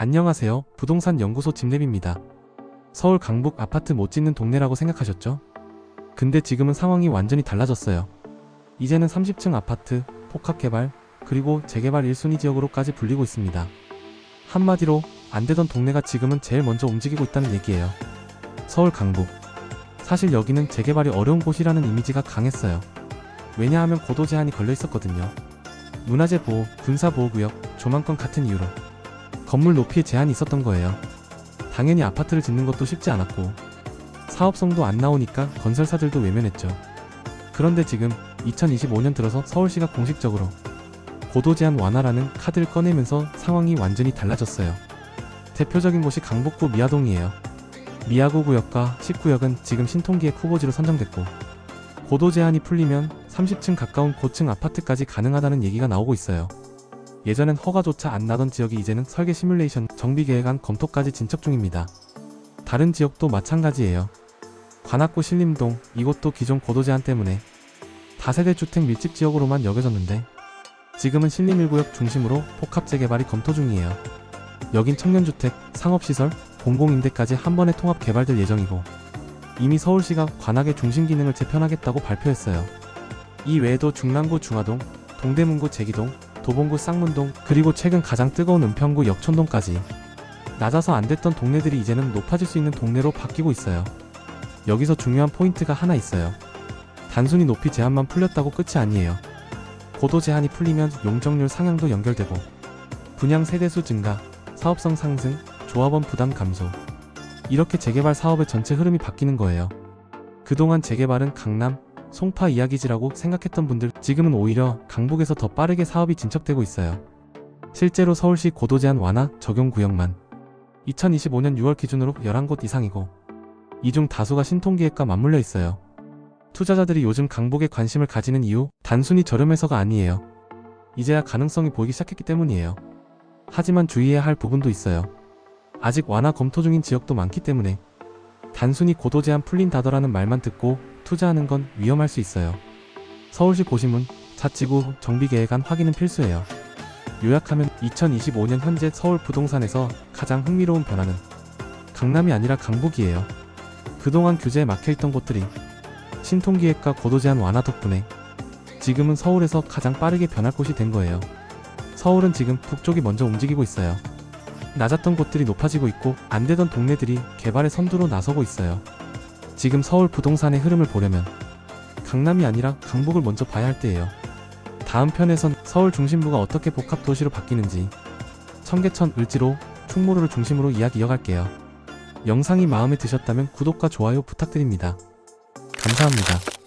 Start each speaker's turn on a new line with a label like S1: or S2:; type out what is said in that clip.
S1: 안녕하세요. 부동산 연구소 짐랩입니다. 서울 강북 아파트 못 짓는 동네라고 생각하셨죠? 근데 지금은 상황이 완전히 달라졌어요. 이제는 30층 아파트, 복합 개발, 그리고 재개발 1순위 지역으로까지 불리고 있습니다. 한마디로 안 되던 동네가 지금은 제일 먼저 움직이고 있다는 얘기예요. 서울 강북. 사실 여기는 재개발이 어려운 곳이라는 이미지가 강했어요. 왜냐하면 고도 제한이 걸려 있었거든요. 문화재 보호, 군사 보호구역, 조망권 같은 이유로 건물 높이에 제한이 있었던 거예요. 당연히 아파트를 짓는 것도 쉽지 않았고 사업성도 안 나오니까 건설사들도 외면했죠. 그런데 지금 2025년 들어서 서울시가 공식적으로 고도 제한 완화라는 카드를 꺼내면서 상황이 완전히 달라졌어요. 대표적인 곳이 강북구 미아동이에요. 미아구 구역과 10구역은 지금 신통기의 후보지로 선정됐고 고도 제한이 풀리면 30층 가까운 고층 아파트까지 가능하다는 얘기가 나오고 있어요. 예전엔 허가조차 안 나던 지역이 이제는 설계 시뮬레이션, 정비 계획안 검토까지 진척 중입니다. 다른 지역도 마찬가지예요. 관악구 신림동, 이곳도 기존 고도 제한 때문에 다세대 주택 밀집 지역으로만 여겨졌는데 지금은 신림 1구역 중심으로 복합 재개발이 검토 중이에요. 여긴 청년주택, 상업시설, 공공임대까지 한 번에 통합 개발될 예정이고 이미 서울시가 관악의 중심 기능을 재편하겠다고 발표했어요. 이 외에도 중랑구 중화동, 동대문구 제기동, 도봉구 쌍문동, 그리고 최근 가장 뜨거운 은평구 역촌동까지 낮아서 안 됐던 동네들이 이제는 높아질 수 있는 동네로 바뀌고 있어요. 여기서 중요한 포인트가 하나 있어요. 단순히 높이 제한만 풀렸다고 끝이 아니에요. 고도 제한이 풀리면 용적률 상향도 연결되고 분양 세대수 증가, 사업성 상승, 조합원 부담 감소 이렇게 재개발 사업의 전체 흐름이 바뀌는 거예요. 그동안 재개발은 강남, 송파 이야기지라고 생각했던 분들 지금은 오히려 강북에서 더 빠르게 사업이 진척되고 있어요. 실제로 서울시 고도 제한 완화 적용 구역만 2025년 6월 기준으로 11곳 이상이고 이 중 다수가 신통기획과 맞물려 있어요. 투자자들이 요즘 강북에 관심을 가지는 이유 단순히 저렴해서가 아니에요. 이제야 가능성이 보이기 시작했기 때문이에요. 하지만 주의해야 할 부분도 있어요. 아직 완화 검토 중인 지역도 많기 때문에 단순히 고도 제한 풀린다더라는 말만 듣고 투자하는 건 위험할 수 있어요. 서울시 고시문, 자치구 정비계획안 확인은 필수예요. 요약하면 2025년 현재 서울 부동산에서 가장 흥미로운 변화는 강남이 아니라 강북이에요. 그동안 규제에 막혀있던 곳들이 신통기획과 고도 제한 완화 덕분에 지금은 서울에서 가장 빠르게 변할 곳이 된 거예요. 서울은 지금 북쪽이 먼저 움직이고 있어요. 낮았던 곳들이 높아지고 있고 안 되던 동네들이 개발의 선두로 나서고 있어요. 지금 서울 부동산의 흐름을 보려면 강남이 아니라 강북을 먼저 봐야 할 때예요. 다음 편에선 서울 중심부가 어떻게 복합 도시로 바뀌는지 청계천, 을지로, 충무로를 중심으로 이야기 이어갈게요. 영상이 마음에 드셨다면 구독과 좋아요 부탁드립니다. 감사합니다.